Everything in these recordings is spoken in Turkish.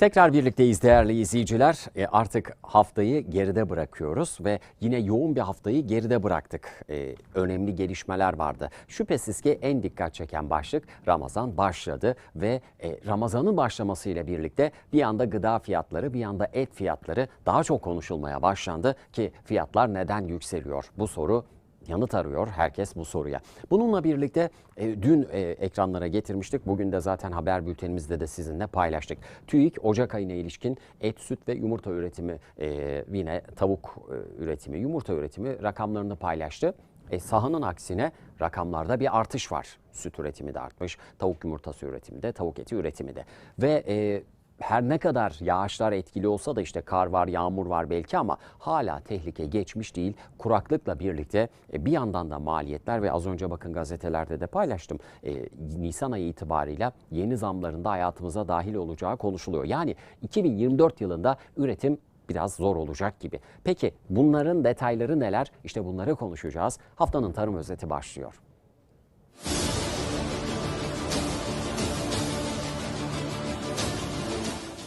Tekrar birlikteyiz değerli izleyiciler. E, artık haftayı geride bırakıyoruz ve yine yoğun bir haftayı geride bıraktık. E, önemli gelişmeler vardı. Şüphesiz ki en dikkat çeken başlık Ramazan başladı ve e, Ramazan'ın başlamasıyla birlikte bir anda gıda fiyatları, bir yanda et fiyatları daha çok konuşulmaya başlandı ki fiyatlar neden yükseliyor? Bu soru yanıt arıyor herkes bu soruya. Bununla birlikte e, dün e, ekranlara getirmiştik. Bugün de zaten haber bültenimizde de sizinle paylaştık. TÜİK Ocak ayına ilişkin et, süt ve yumurta üretimi e, yine tavuk e, üretimi, yumurta üretimi rakamlarını paylaştı. E, sahanın aksine rakamlarda bir artış var. Süt üretimi de artmış, tavuk yumurtası üretimi de, tavuk eti üretimi de. Ve e, her ne kadar yağışlar etkili olsa da işte kar var, yağmur var belki ama hala tehlike geçmiş değil. Kuraklıkla birlikte e, bir yandan da maliyetler ve az önce bakın gazetelerde de paylaştım. E, Nisan ayı itibarıyla yeni zamlarında hayatımıza dahil olacağı konuşuluyor. Yani 2024 yılında üretim biraz zor olacak gibi. Peki bunların detayları neler? İşte bunları konuşacağız. Haftanın tarım özeti başlıyor.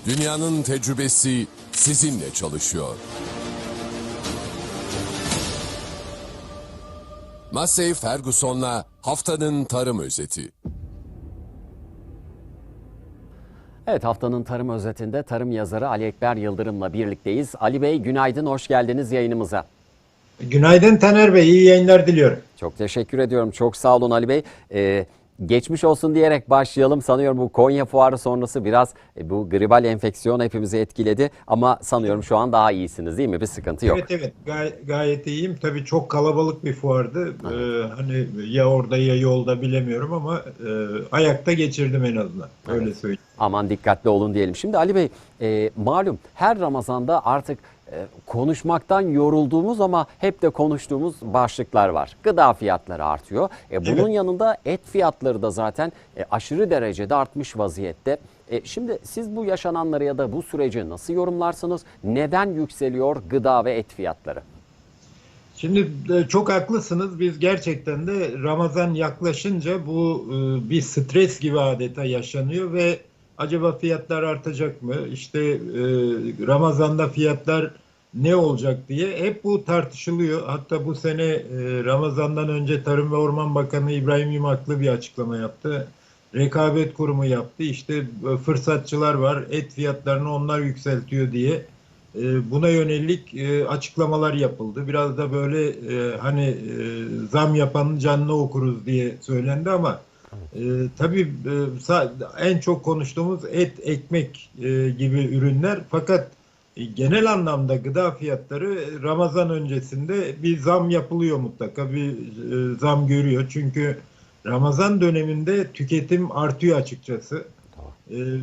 Dünyanın tecrübesi sizinle çalışıyor. Massey Ferguson'la haftanın tarım özeti. Evet haftanın tarım özetinde tarım yazarı Ali Ekber Yıldırım'la birlikteyiz. Ali Bey günaydın, hoş geldiniz yayınımıza. Günaydın Taner Bey, iyi yayınlar diliyorum. Çok teşekkür ediyorum. Çok sağ olun Ali Bey. Ee, geçmiş olsun diyerek başlayalım. Sanıyorum bu Konya fuarı sonrası biraz e, bu gribal enfeksiyon hepimizi etkiledi. Ama sanıyorum şu an daha iyisiniz değil mi? Bir sıkıntı yok. Evet evet gay- gayet iyiyim. Tabii çok kalabalık bir fuardı. Ee, hani ya orada ya yolda bilemiyorum ama e, ayakta geçirdim en azından. Öyle söyleyeyim. Aman dikkatli olun diyelim. Şimdi Ali Bey e, malum her Ramazan'da artık konuşmaktan yorulduğumuz ama hep de konuştuğumuz başlıklar var. Gıda fiyatları artıyor. E, bunun Evet. yanında et fiyatları da zaten e, aşırı derecede artmış vaziyette. E, şimdi siz bu yaşananları ya da bu süreci nasıl yorumlarsınız? Neden yükseliyor gıda ve et fiyatları? Şimdi e, çok haklısınız. Biz gerçekten de Ramazan yaklaşınca bu e, bir stres gibi adeta yaşanıyor ve acaba fiyatlar artacak mı? İşte Ramazan'da fiyatlar ne olacak diye hep bu tartışılıyor. Hatta bu sene e, Ramazan'dan önce Tarım ve Orman Bakanı İbrahim Yumaklı bir açıklama yaptı. Rekabet Kurumu yaptı. İşte e, fırsatçılar var. Et fiyatlarını onlar yükseltiyor diye. E, Buna yönelik açıklamalar yapıldı. Biraz da böyle hani zam yapanın canını okuruz diye söylendi ama tabii en çok konuştuğumuz et, ekmek gibi ürünler. Fakat genel anlamda gıda fiyatları e, Ramazan öncesinde bir zam yapılıyor mutlaka. Bir e, zam görüyor. Çünkü Ramazan döneminde tüketim artıyor açıkçası.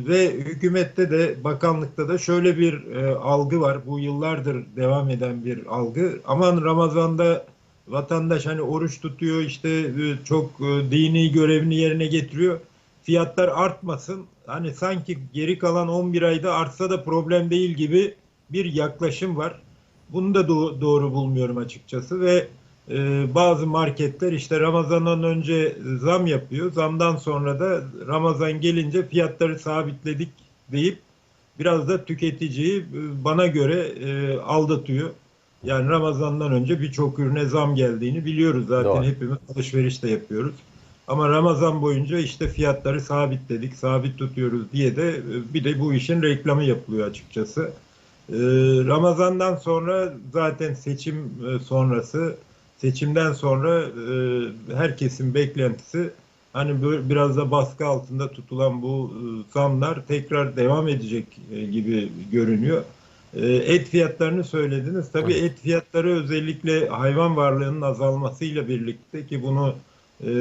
Ve hükümette de bakanlıkta da şöyle bir e, algı var. Bu yıllardır devam eden bir algı. Aman Ramazan'da vatandaş hani oruç tutuyor işte e, çok e, dini görevini yerine getiriyor. Fiyatlar artmasın. Hani sanki geri kalan 11 ayda artsa da problem değil gibi bir yaklaşım var. Bunu da do- doğru bulmuyorum açıkçası ve e, bazı marketler işte Ramazan'dan önce zam yapıyor. Zamdan sonra da Ramazan gelince fiyatları sabitledik deyip biraz da tüketiciyi e, bana göre e, aldatıyor. Yani Ramazan'dan önce birçok ürüne zam geldiğini biliyoruz zaten Doğru. hepimiz alışveriş de yapıyoruz. Ama Ramazan boyunca işte fiyatları sabitledik, sabit tutuyoruz diye de e, bir de bu işin reklamı yapılıyor açıkçası. Ee, Ramazan'dan sonra zaten seçim e, sonrası seçimden sonra e, herkesin beklentisi hani biraz da baskı altında tutulan bu e, zamlar tekrar devam edecek gibi görünüyor. Et fiyatlarını söylediniz. Tabii et fiyatları özellikle hayvan varlığının azalmasıyla birlikte ki bunu e,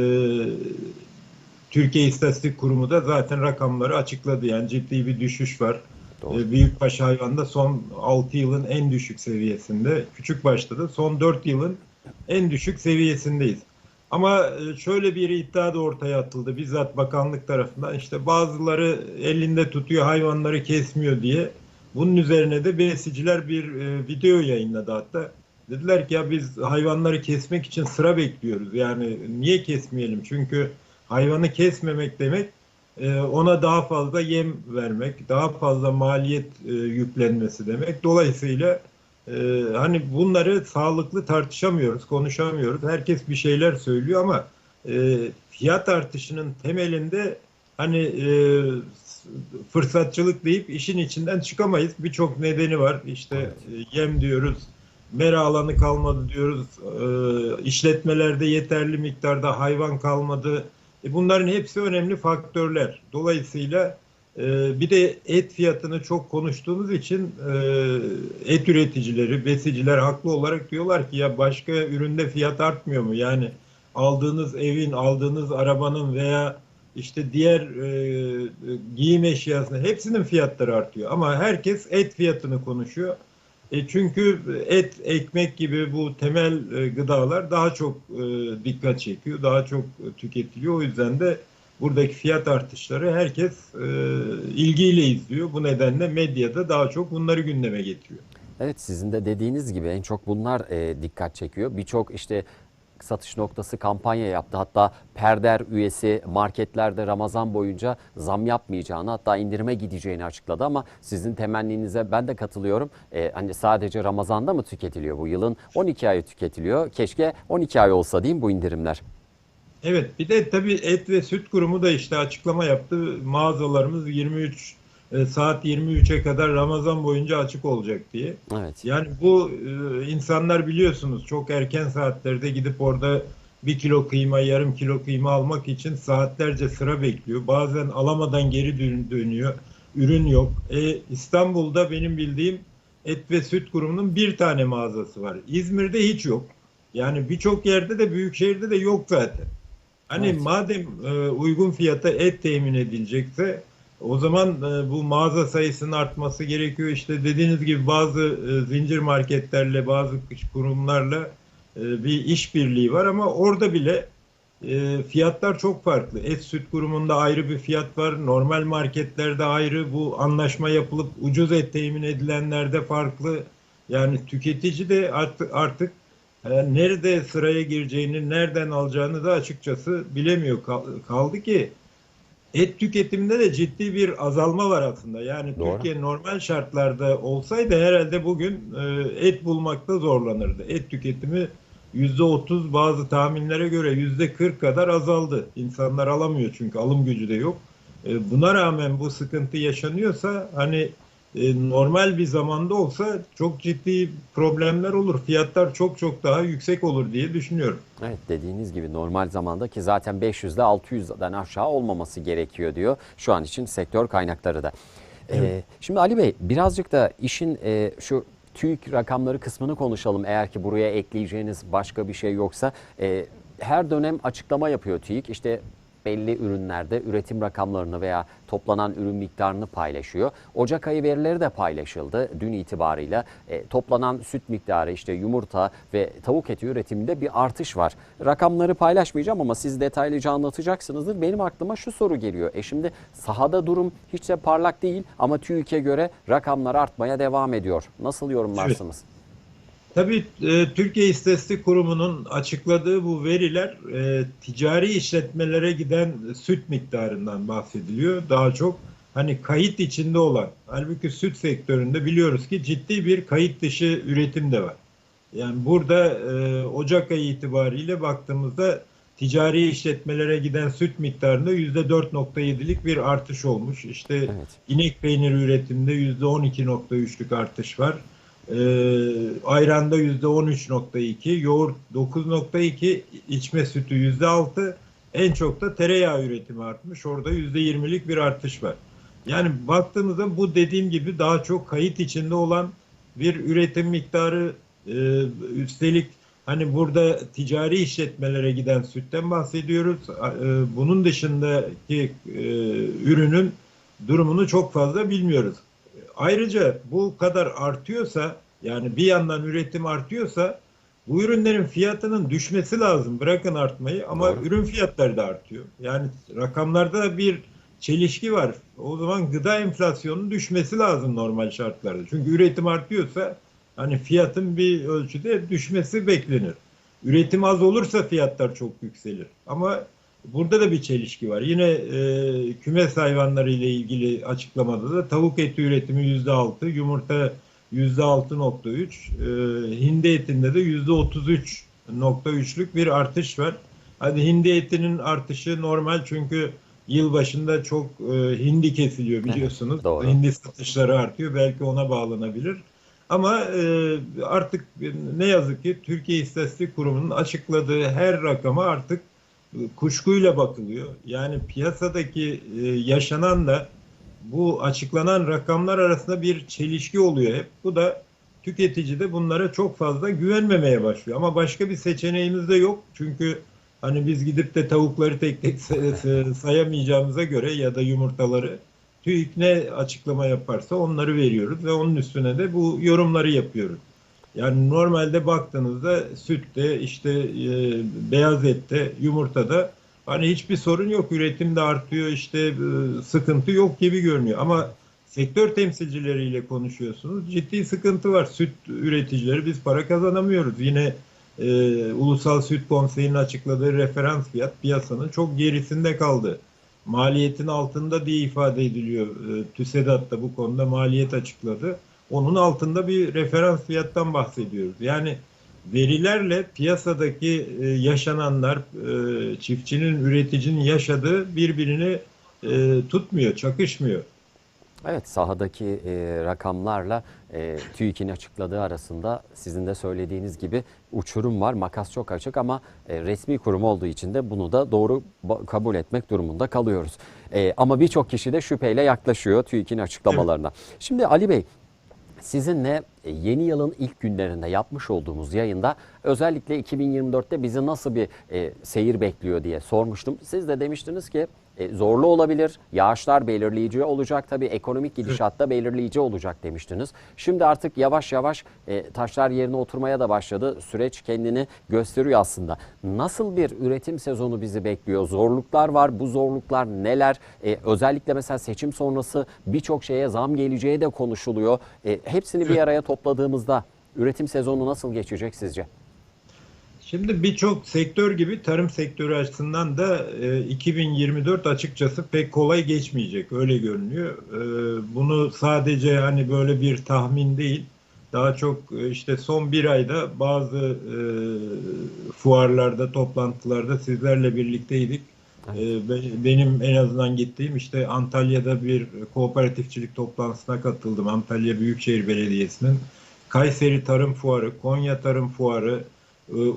Türkiye İstatistik Kurumu da zaten rakamları açıkladı. Yani ciddi bir düşüş var. Doğru. E, Büyükbaş hayvanda son 6 yılın en düşük seviyesinde. Küçükbaşta da son 4 yılın en düşük seviyesindeyiz. Ama e, şöyle bir iddia da ortaya atıldı bizzat bakanlık tarafından. İşte bazıları elinde tutuyor hayvanları kesmiyor diye. Bunun üzerine de besiciler bir e, video yayınladı hatta. Dediler ki ya biz hayvanları kesmek için sıra bekliyoruz. Yani niye kesmeyelim? Çünkü hayvanı kesmemek demek ona daha fazla yem vermek, daha fazla maliyet e, yüklenmesi demek. Dolayısıyla e, hani bunları sağlıklı tartışamıyoruz, konuşamıyoruz. Herkes bir şeyler söylüyor ama e, fiyat artışının temelinde hani fırsatçılık deyip işin içinden çıkamayız. Birçok nedeni var. İşte yem diyoruz, mera alanı kalmadı diyoruz, işletmelerde yeterli miktarda hayvan kalmadı. E, bunların hepsi önemli faktörler. Dolayısıyla e, bir de et fiyatını çok konuştuğumuz için e, et üreticileri, besiciler haklı olarak diyorlar ki ya başka üründe fiyat artmıyor mu? Yani aldığınız evin, aldığınız arabanın veya işte diğer e, giyim eşyasının hepsinin fiyatları artıyor. Ama herkes et fiyatını konuşuyor. E çünkü et, ekmek gibi bu temel e, gıdalar daha çok e, dikkat çekiyor, daha çok tüketiliyor. O yüzden de buradaki fiyat artışları herkes e, ilgiyle izliyor. Bu nedenle medyada daha çok bunları gündeme getiriyor. Evet sizin de dediğiniz gibi en çok bunlar e, dikkat çekiyor. Birçok işte satış noktası kampanya yaptı. Hatta Perder üyesi marketlerde Ramazan boyunca zam yapmayacağını hatta indirime gideceğini açıkladı ama sizin temenninize ben de katılıyorum. E, hani sadece Ramazan'da mı tüketiliyor bu yılın 12 ayı tüketiliyor. Keşke 12 ay olsa diyeyim bu indirimler. Evet bir de tabii et ve süt kurumu da işte açıklama yaptı. Mağazalarımız 23 e, saat 23'e kadar Ramazan boyunca açık olacak diye. Evet. Yani bu e, insanlar biliyorsunuz çok erken saatlerde gidip orada bir kilo kıyma, yarım kilo kıyma almak için saatlerce sıra bekliyor. Bazen alamadan geri dön- dönüyor. Ürün yok. E, İstanbul'da benim bildiğim et ve süt kurumunun bir tane mağazası var. İzmir'de hiç yok. Yani birçok yerde de büyük şehirde de yok zaten. Hani Evet. madem e, uygun fiyata et temin edilecekse o zaman e, bu mağaza sayısının artması gerekiyor. İşte dediğiniz gibi bazı e, zincir marketlerle, bazı kurumlarla e, bir işbirliği var ama orada bile e, fiyatlar çok farklı. Et süt kurumunda ayrı bir fiyat var. Normal marketlerde ayrı. Bu anlaşma yapılıp ucuz et temin edilenlerde farklı. Yani tüketici de artık, artık e, nerede sıraya gireceğini, nereden alacağını da açıkçası bilemiyor. Kal- Kaldı ki et tüketiminde de ciddi bir azalma var aslında. Yani Doğru. Türkiye normal şartlarda olsaydı herhalde bugün e, et bulmakta zorlanırdı. Et tüketimi %30 bazı tahminlere göre %40 kadar azaldı. İnsanlar alamıyor çünkü alım gücü de yok. E, Buna rağmen bu sıkıntı yaşanıyorsa hani normal bir zamanda olsa çok ciddi problemler olur. Fiyatlar çok çok daha yüksek olur diye düşünüyorum. Evet dediğiniz gibi normal zamanda ki zaten 500'de 600'den aşağı olmaması gerekiyor diyor şu an için sektör kaynakları da. Ee, şimdi Ali Bey birazcık da işin e, şu TÜİK rakamları kısmını konuşalım eğer ki buraya ekleyeceğiniz başka bir şey yoksa. E, her dönem açıklama yapıyor TÜİK işte belli ürünlerde üretim rakamlarını veya toplanan ürün miktarını paylaşıyor. Ocak ayı verileri de paylaşıldı dün itibarıyla. E, toplanan süt miktarı işte yumurta ve tavuk eti üretiminde bir artış var. Rakamları paylaşmayacağım ama siz detaylıca anlatacaksınızdır. Benim aklıma şu soru geliyor. E şimdi sahada durum hiç de parlak değil ama TÜİK'e göre rakamlar artmaya devam ediyor. Nasıl yorumlarsınız? Tabii e, Türkiye İstatistik Kurumu'nun açıkladığı bu veriler e, ticari işletmelere giden süt miktarından bahsediliyor. Daha çok hani kayıt içinde olan. Halbuki süt sektöründe biliyoruz ki ciddi bir kayıt dışı üretim de var. Yani burada e, Ocak ayı itibariyle baktığımızda ticari işletmelere giden süt miktarında %4.7'lik bir artış olmuş. İşte Evet. inek peyniri üretiminde %12.3'lük artış var. Ee, ayranda %13.2, yoğurt 9.2, içme sütü %6, en çok da tereyağı üretimi artmış. Orada %20'lik bir artış var. Yani baktığımızda bu dediğim gibi daha çok kayıt içinde olan bir üretim miktarı e, üstelik hani burada ticari işletmelere giden sütten bahsediyoruz. E, bunun dışındaki e, ürünün durumunu çok fazla bilmiyoruz. Ayrıca bu kadar artıyorsa yani bir yandan üretim artıyorsa bu ürünlerin fiyatının düşmesi lazım. Bırakın artmayı ama Doğru. ürün fiyatları da artıyor. Yani rakamlarda bir çelişki var. O zaman gıda enflasyonunun düşmesi lazım normal şartlarda. Çünkü üretim artıyorsa hani fiyatın bir ölçüde düşmesi beklenir. Üretim az olursa fiyatlar çok yükselir. Ama Burada da bir çelişki var. Yine e, kümes hayvanları ile ilgili açıklamada da tavuk eti üretimi yüzde altı, yumurta yüzde altı nokta üç, e, hindi etinde de yüzde otuz üç nokta üçlük bir artış var. Hadi hindi etinin artışı normal çünkü yıl başında çok e, hindi kesiliyor biliyorsunuz. doğru. Hindi satışları artıyor. Belki ona bağlanabilir. Ama e, artık ne yazık ki Türkiye İstatistik Kurumu'nun açıkladığı her rakama artık kuşkuyla bakılıyor. Yani piyasadaki e, yaşanan da bu açıklanan rakamlar arasında bir çelişki oluyor hep. Bu da tüketici de bunlara çok fazla güvenmemeye başlıyor. Ama başka bir seçeneğimiz de yok. Çünkü hani biz gidip de tavukları tek tek say- say- sayamayacağımıza göre ya da yumurtaları TÜİK ne açıklama yaparsa onları veriyoruz ve onun üstüne de bu yorumları yapıyoruz. Yani normalde baktığınızda sütte, işte e, beyaz ette, yumurtada hani hiçbir sorun yok. Üretim de artıyor, işte e, sıkıntı yok gibi görünüyor. Ama sektör temsilcileriyle konuşuyorsunuz. Ciddi sıkıntı var. Süt üreticileri biz para kazanamıyoruz. Yine e, Ulusal Süt Konseyi'nin açıkladığı referans fiyat piyasanın çok gerisinde kaldı. Maliyetin altında diye ifade ediliyor. E, TÜSEDAT da bu konuda maliyet açıkladı. Onun altında bir referans fiyattan bahsediyoruz. Yani verilerle piyasadaki e, yaşananlar, e, çiftçinin, üreticinin yaşadığı birbirini e, tutmuyor, çakışmıyor. Evet sahadaki e, rakamlarla e, TÜİK'in açıkladığı arasında sizin de söylediğiniz gibi uçurum var. Makas çok açık ama e, resmi kurum olduğu için de bunu da doğru kabul etmek durumunda kalıyoruz. E, ama birçok kişi de şüpheyle yaklaşıyor TÜİK'in açıklamalarına. Şimdi Ali Bey Sizinle e, yeni yılın ilk günlerinde yapmış olduğumuz yayında özellikle 2024'te bizi nasıl bir e, seyir bekliyor diye sormuştum. Siz de demiştiniz ki e, zorlu olabilir, yağışlar belirleyici olacak tabii ekonomik gidişatta belirleyici olacak demiştiniz. Şimdi artık yavaş yavaş e, taşlar yerine oturmaya da başladı. Süreç kendini gösteriyor aslında. Nasıl bir üretim sezonu bizi bekliyor? Zorluklar var. Bu zorluklar neler? E, özellikle mesela seçim sonrası birçok şeye zam geleceği de konuşuluyor. E, hepsini bir araya topladığımızda üretim sezonu nasıl geçecek sizce? Şimdi birçok sektör gibi tarım sektörü açısından da e, 2024 açıkçası pek kolay geçmeyecek öyle görünüyor. E, bunu sadece hani böyle bir tahmin değil, daha çok e, işte son bir ayda bazı e, fuarlarda, toplantılarda sizlerle birlikteydik. E, be- benim en azından gittiğim işte Antalya'da bir kooperatifçilik toplantısına katıldım. Antalya Büyükşehir Belediyesi'nin. Kayseri Tarım Fuarı, Konya Tarım Fuarı,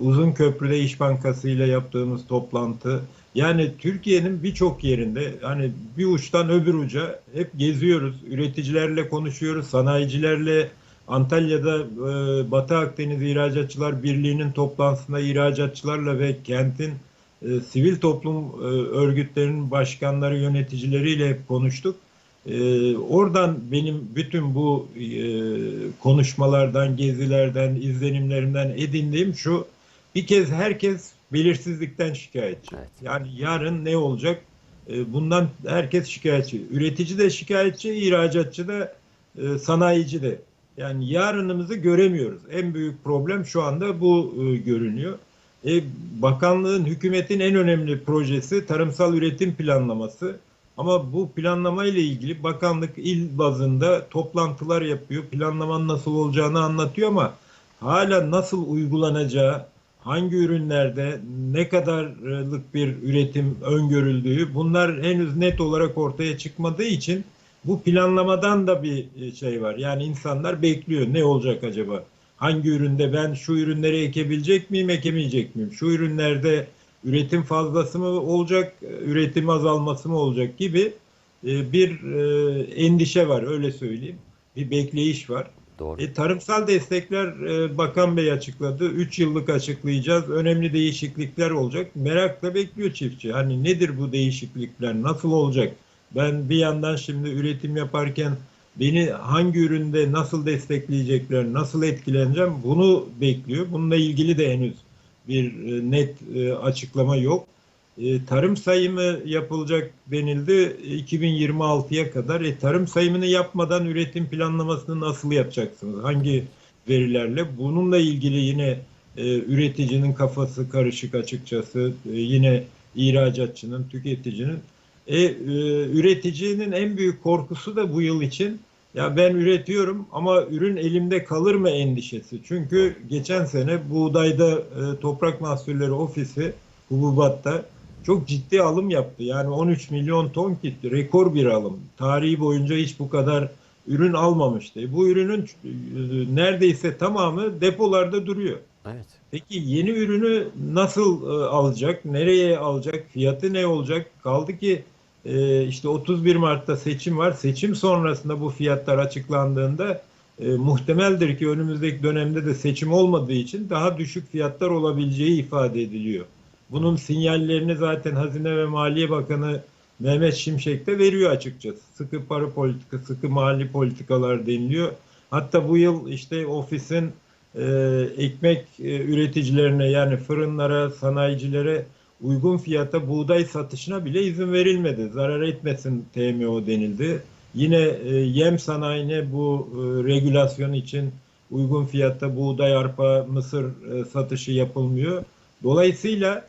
Uzun Köprü'de İş Bankası ile yaptığımız toplantı. Yani Türkiye'nin birçok yerinde hani bir uçtan öbür uca hep geziyoruz. Üreticilerle konuşuyoruz, sanayicilerle Antalya'da e, Batı Akdeniz İhracatçılar Birliği'nin toplantısında ihracatçılarla ve kentin e, sivil toplum e, örgütlerinin başkanları, yöneticileriyle konuştuk. E, oradan benim bütün bu e, konuşmalardan, gezilerden, izlenimlerimden edindiğim şu, bir kez herkes belirsizlikten şikayetçi. Evet. Yani yarın ne olacak? E, bundan herkes şikayetçi. Üretici de şikayetçi, ihracatçı da, e, sanayici de. Yani yarınımızı göremiyoruz. En büyük problem şu anda bu e, görünüyor. E, bakanlığın, hükümetin en önemli projesi tarımsal üretim planlaması. Ama bu planlama ile ilgili bakanlık il bazında toplantılar yapıyor. Planlamanın nasıl olacağını anlatıyor ama hala nasıl uygulanacağı, hangi ürünlerde ne kadarlık bir üretim öngörüldüğü bunlar henüz net olarak ortaya çıkmadığı için bu planlamadan da bir şey var. Yani insanlar bekliyor ne olacak acaba? Hangi üründe ben şu ürünleri ekebilecek miyim, ekemeyecek miyim? Şu ürünlerde üretim fazlası mı olacak, üretim azalması mı olacak gibi e, bir e, endişe var öyle söyleyeyim. Bir bekleyiş var. Doğru. E, tarımsal destekler e, Bakan Bey açıkladı. 3 yıllık açıklayacağız. Önemli değişiklikler olacak. Merakla bekliyor çiftçi. Hani nedir bu değişiklikler? Nasıl olacak? Ben bir yandan şimdi üretim yaparken beni hangi üründe nasıl destekleyecekler, nasıl etkileneceğim bunu bekliyor. Bununla ilgili de henüz bir e, net e, açıklama yok. E, tarım sayımı yapılacak denildi 2026'ya kadar. E, tarım sayımını yapmadan üretim planlamasını nasıl yapacaksınız? Hangi verilerle? Bununla ilgili yine üreticinin kafası karışık açıkçası. Yine ihracatçının, tüketicinin. E, üreticinin en büyük korkusu da bu yıl için ya ben üretiyorum ama ürün elimde kalır mı endişesi. Çünkü geçen sene buğdayda e, Toprak Mahsulleri Ofisi hububatta çok ciddi alım yaptı. Yani 13 milyon ton gitti. Rekor bir alım. Tarihi boyunca hiç bu kadar ürün almamıştı. Bu ürünün e, neredeyse tamamı depolarda duruyor. Evet. Peki yeni ürünü nasıl e, alacak? Nereye alacak? Fiyatı ne olacak? Kaldı ki e, işte 31 Mart'ta seçim var. Seçim sonrasında bu fiyatlar açıklandığında e, muhtemeldir ki önümüzdeki dönemde de seçim olmadığı için daha düşük fiyatlar olabileceği ifade ediliyor. Bunun sinyallerini zaten Hazine ve Maliye Bakanı Mehmet Şimşek de veriyor açıkçası. Sıkı para politika, sıkı mali politikalar deniliyor. Hatta bu yıl işte ofisin e, ekmek e, üreticilerine yani fırınlara, sanayicilere uygun fiyata buğday satışına bile izin verilmedi. Zarar etmesin TMO denildi. Yine e, yem sanayine bu e, regülasyon için uygun fiyatta buğday, arpa, mısır e, satışı yapılmıyor. Dolayısıyla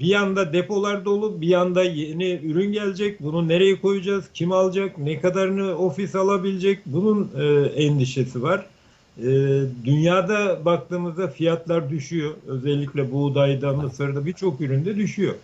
bir yanda depolar dolu, bir yanda yeni ürün gelecek. Bunu nereye koyacağız? Kim alacak? Ne kadarını ofis alabilecek? Bunun e, endişesi var. E, dünyada baktığımızda fiyatlar düşüyor. Özellikle buğdayda, mısırda birçok üründe düşüyor.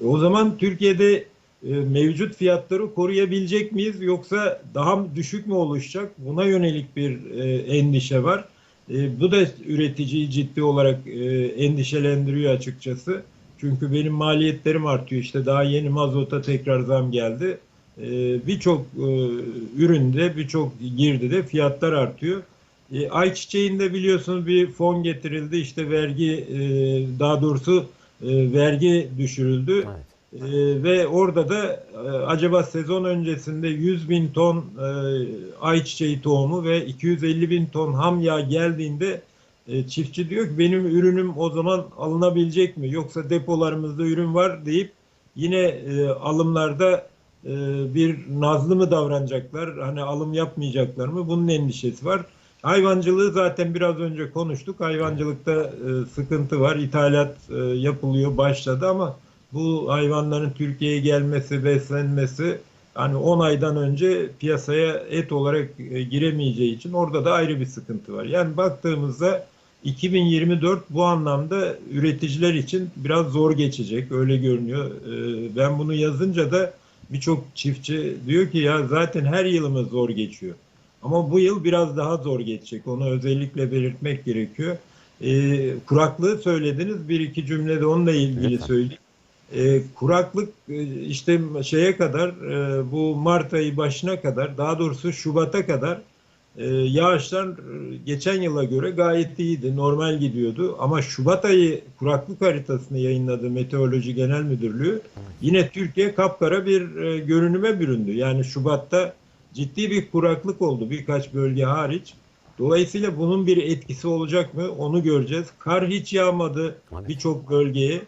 E, o zaman Türkiye'de e, mevcut fiyatları koruyabilecek miyiz yoksa daha düşük mü oluşacak? Buna yönelik bir e, endişe var. E, bu da üreticiyi ciddi olarak e, endişelendiriyor açıkçası. Çünkü benim maliyetlerim artıyor. İşte daha yeni mazota tekrar zam geldi. E, birçok e, üründe, birçok girdide fiyatlar artıyor. E, ayçiçeğinde biliyorsunuz bir fon getirildi. İşte vergi, e, daha doğrusu e, vergi düşürüldü. Evet. Ee, ve orada da e, acaba sezon öncesinde 100 bin ton e, ayçiçeği tohumu ve 250 bin ton ham yağ geldiğinde e, çiftçi diyor ki benim ürünüm o zaman alınabilecek mi? Yoksa depolarımızda ürün var deyip yine e, alımlarda e, bir nazlı mı davranacaklar? Hani alım yapmayacaklar mı? Bunun endişesi var. Hayvancılığı zaten biraz önce konuştuk. Hayvancılıkta e, sıkıntı var. İthalat e, yapılıyor, başladı ama bu hayvanların Türkiye'ye gelmesi, beslenmesi hani 10 aydan önce piyasaya et olarak e, giremeyeceği için orada da ayrı bir sıkıntı var. Yani baktığımızda 2024 bu anlamda üreticiler için biraz zor geçecek öyle görünüyor. E, Ben bunu yazınca da birçok çiftçi diyor ki ya zaten her yılımız zor geçiyor. Ama bu yıl biraz daha zor geçecek. Onu özellikle belirtmek gerekiyor. E, kuraklığı söylediniz. Bir iki cümlede onunla ilgili Lütfen. söyleyeyim. E, kuraklık e, işte şeye kadar e, bu Mart ayı başına kadar daha doğrusu Şubat'a kadar e, yağışlar e, geçen yıla göre gayet iyiydi. Normal gidiyordu. Ama Şubat ayı kuraklık haritasını yayınladı Meteoroloji Genel Müdürlüğü. Yine Türkiye kapkara bir e, görünüme büründü. Yani Şubat'ta ciddi bir kuraklık oldu birkaç bölge hariç. Dolayısıyla bunun bir etkisi olacak mı onu göreceğiz. Kar hiç yağmadı birçok bölgeye.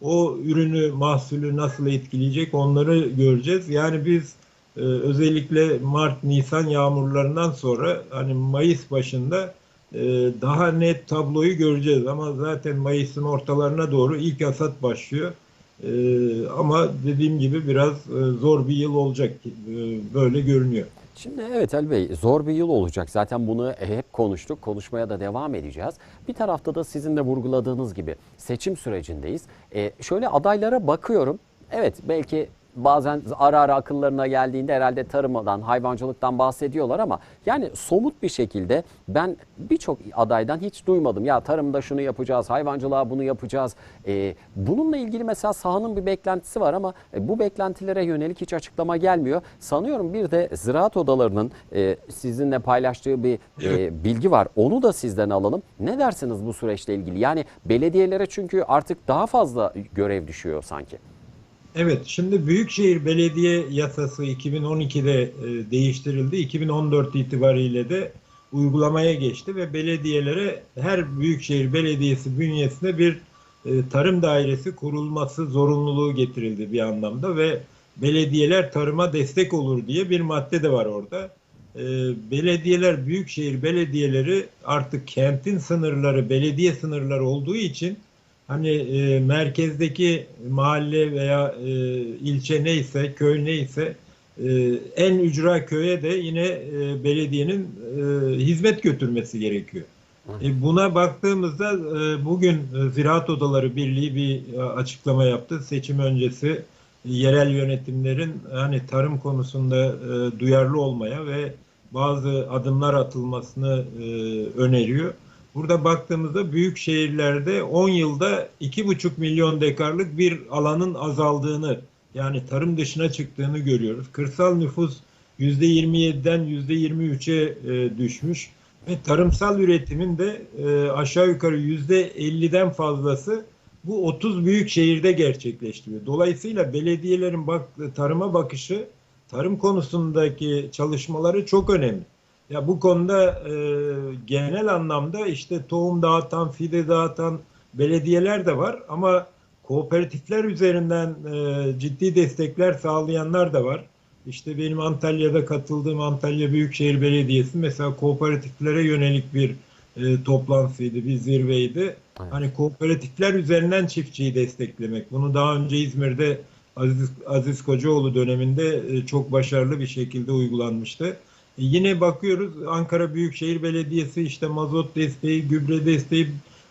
O ürünü, mahsulü nasıl etkileyecek onları göreceğiz. Yani biz e, özellikle Mart, Nisan yağmurlarından sonra hani Mayıs başında e, daha net tabloyu göreceğiz. Ama zaten Mayıs'ın ortalarına doğru ilk hasat başlıyor. E, ama dediğim gibi biraz e, zor bir yıl olacak. E, böyle görünüyor. Şimdi evet Ali Bey zor bir yıl olacak. Zaten bunu hep konuştuk. Konuşmaya da devam edeceğiz. Bir tarafta da sizin de vurguladığınız gibi seçim sürecindeyiz. Ee, şöyle adaylara bakıyorum. Evet belki bazen ara ara akıllarına geldiğinde herhalde tarımdan, hayvancılıktan bahsediyorlar ama yani somut bir şekilde ben birçok adaydan hiç duymadım. Ya tarımda şunu yapacağız, hayvancılığa bunu yapacağız. Ee, bununla ilgili mesela sahanın bir beklentisi var ama e, bu beklentilere yönelik hiç açıklama gelmiyor. Sanıyorum bir de ziraat odalarının e, sizinle paylaştığı bir e, bilgi var. Onu da sizden alalım. Ne dersiniz bu süreçle ilgili? Yani belediyelere çünkü artık daha fazla görev düşüyor sanki. Evet, şimdi Büyükşehir Belediye Yasası 2012'de e, değiştirildi. 2014 itibariyle de uygulamaya geçti ve belediyelere her Büyükşehir Belediyesi bünyesinde bir e, tarım dairesi kurulması zorunluluğu getirildi bir anlamda ve belediyeler tarıma destek olur diye bir madde de var orada. E, belediyeler, Büyükşehir Belediyeleri artık kentin sınırları, belediye sınırları olduğu için hani e, merkezdeki mahalle veya e, ilçe neyse, köy neyse e, en ücra köye de yine e, belediyenin e, hizmet götürmesi gerekiyor. E, buna baktığımızda e, bugün e, Ziraat Odaları Birliği bir e, açıklama yaptı. Seçim öncesi yerel yönetimlerin hani tarım konusunda e, duyarlı olmaya ve bazı adımlar atılmasını e, öneriyor. Burada baktığımızda büyük şehirlerde 10 yılda 2,5 milyon dekarlık bir alanın azaldığını yani tarım dışına çıktığını görüyoruz. Kırsal nüfus %27'den %23'e e, düşmüş ve tarımsal üretimin de e, aşağı yukarı %50'den fazlası bu 30 büyük şehirde gerçekleştiriyor. Dolayısıyla belediyelerin bak, tarıma bakışı, tarım konusundaki çalışmaları çok önemli. Ya bu konuda e, genel anlamda işte tohum dağıtan, fide dağıtan belediyeler de var ama kooperatifler üzerinden e, ciddi destekler sağlayanlar da var. İşte benim Antalya'da katıldığım Antalya Büyükşehir Belediyesi mesela kooperatiflere yönelik bir e, toplantısıydı, bir zirveydi. Evet. Hani kooperatifler üzerinden çiftçiyi desteklemek. Bunu daha önce İzmir'de Aziz, Aziz Kocaoğlu döneminde e, çok başarılı bir şekilde uygulanmıştı. E, Yine bakıyoruz Ankara Büyükşehir Belediyesi işte mazot desteği, gübre desteği,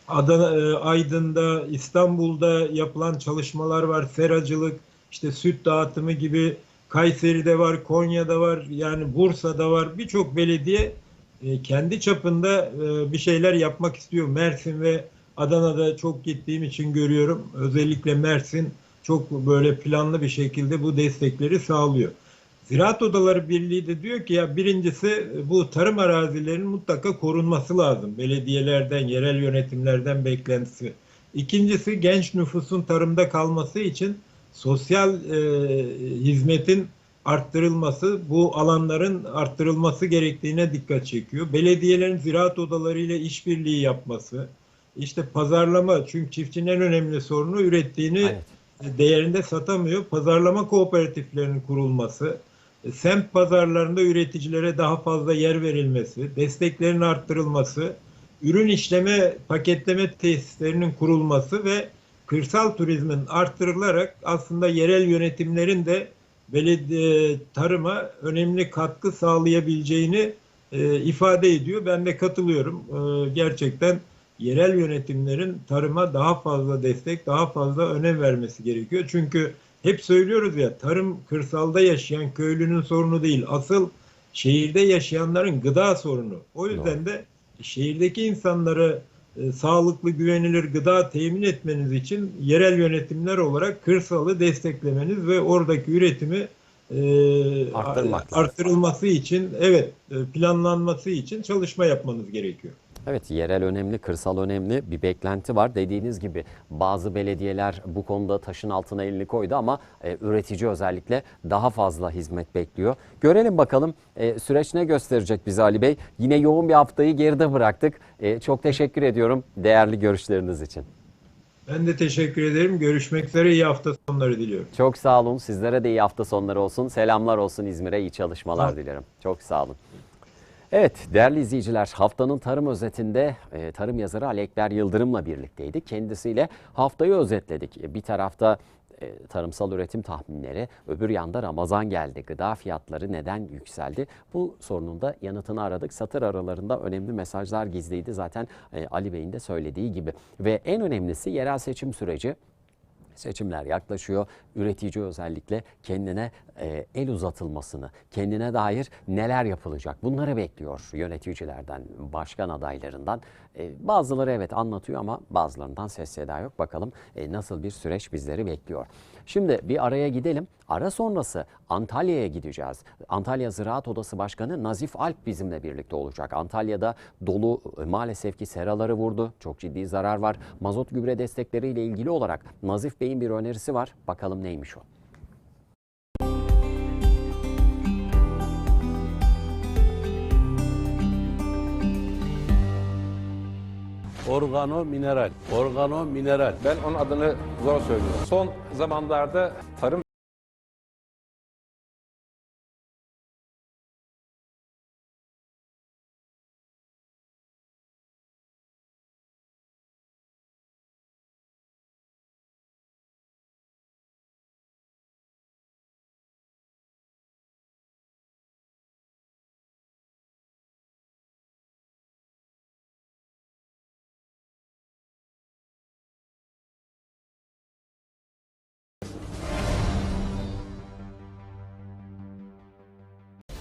Adana, e, Aydın'da, İstanbul'da yapılan çalışmalar var. Seracılık, işte süt dağıtımı gibi Kayseri'de var, Konya'da var, yani Bursa'da var. Birçok belediye e, kendi çapında bir şeyler yapmak istiyor. Mersin ve Adana'da çok gittiğim için görüyorum. Özellikle Mersin çok böyle planlı bir şekilde bu destekleri sağlıyor. Ziraat Odaları Birliği de diyor ki ya birincisi bu tarım arazilerinin mutlaka korunması lazım. Belediyelerden, yerel yönetimlerden beklentisi. İkincisi genç nüfusun tarımda kalması için sosyal e, hizmetin arttırılması, bu alanların arttırılması gerektiğine dikkat çekiyor. Belediyelerin ziraat odaları ile işbirliği yapması, işte pazarlama çünkü çiftçinin en önemli sorunu ürettiğini Evet. değerinde satamıyor. Pazarlama kooperatiflerinin kurulması, e, semt pazarlarında üreticilere daha fazla yer verilmesi, desteklerin arttırılması, ürün işleme, paketleme tesislerinin kurulması ve kırsal turizmin arttırılarak aslında yerel yönetimlerin de belediye tarıma önemli katkı sağlayabileceğini e, ifade ediyor. Ben de katılıyorum. E, gerçekten yerel yönetimlerin tarıma daha fazla destek, daha fazla önem vermesi gerekiyor. Çünkü hep söylüyoruz ya tarım kırsalda yaşayan köylünün sorunu değil. Asıl şehirde yaşayanların gıda sorunu. O yüzden de şehirdeki insanlara e, sağlıklı, güvenilir gıda temin etmeniz için yerel yönetimler olarak kırsalı desteklemeniz ve oradaki üretimi e, Arttırmak arttırılması için, evet e, planlanması için çalışma yapmanız gerekiyor. Evet yerel önemli, kırsal önemli bir beklenti var. Dediğiniz gibi bazı belediyeler bu konuda taşın altına elini koydu ama e, üretici özellikle daha fazla hizmet bekliyor. Görelim bakalım e, süreç ne gösterecek bize Ali Bey. Yine yoğun bir haftayı geride bıraktık. E, çok teşekkür ediyorum değerli görüşleriniz için. Ben de teşekkür ederim. Görüşmek üzere. İyi hafta sonları diliyorum. Çok sağ olun. Sizlere de iyi hafta sonları olsun. Selamlar olsun İzmir'e. iyi çalışmalar ol. dilerim. Çok sağ olun. Evet değerli izleyiciler haftanın tarım özetinde e, tarım yazarı Ali Ekber Yıldırım'la birlikteydik. Kendisiyle haftayı özetledik. E, Bir tarafta e, tarımsal üretim tahminleri, öbür yanda Ramazan geldi. Gıda fiyatları neden yükseldi? Bu sorunun da yanıtını aradık. Satır aralarında önemli mesajlar gizliydi zaten e, Ali Bey'in de söylediği gibi. Ve en önemlisi yerel seçim süreci. Seçimler yaklaşıyor. Üretici özellikle kendine e, el uzatılmasını, kendine dair neler yapılacak bunları bekliyor yöneticilerden, başkan adaylarından. E, bazıları evet anlatıyor ama bazılarından ses seda yok. Bakalım e, nasıl bir süreç bizleri bekliyor. Şimdi bir araya gidelim. Ara sonrası Antalya'ya gideceğiz. Antalya Ziraat Odası Başkanı Nazif Alp bizimle birlikte olacak. Antalya'da dolu e, maalesef ki seraları vurdu. Çok ciddi zarar var. Mazot gübre destekleriyle ilgili olarak Nazif Bey'in bir önerisi var. Bakalım neymiş o? Organo mineral. Organo mineral. Ben onun adını zor söylüyorum. Son zamanlarda tarım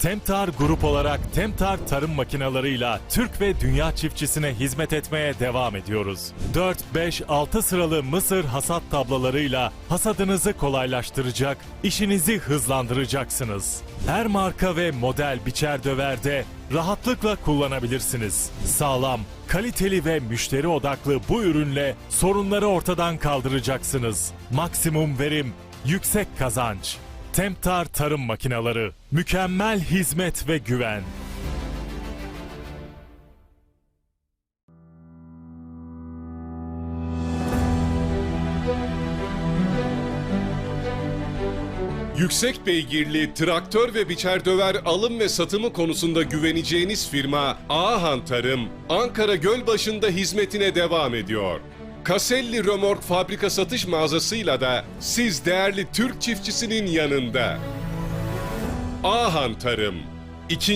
Temtar Grup olarak Temtar tarım makinalarıyla Türk ve dünya çiftçisine hizmet etmeye devam ediyoruz. 4, 5, 6 sıralı mısır hasat tablalarıyla hasadınızı kolaylaştıracak, işinizi hızlandıracaksınız. Her marka ve model biçer döverde rahatlıkla kullanabilirsiniz. Sağlam, kaliteli ve müşteri odaklı bu ürünle sorunları ortadan kaldıracaksınız. Maksimum verim, yüksek kazanç. Temptar Tarım Makineleri. Mükemmel hizmet ve güven. Yüksek beygirli traktör ve biçer döver alım ve satımı konusunda güveneceğiniz firma Ağahan Tarım, Ankara Gölbaşı'nda hizmetine devam ediyor. Kaselli Römork Fabrika Satış Mağazası'yla da siz değerli Türk çiftçisinin yanında. Ağahan Tarım, ikinci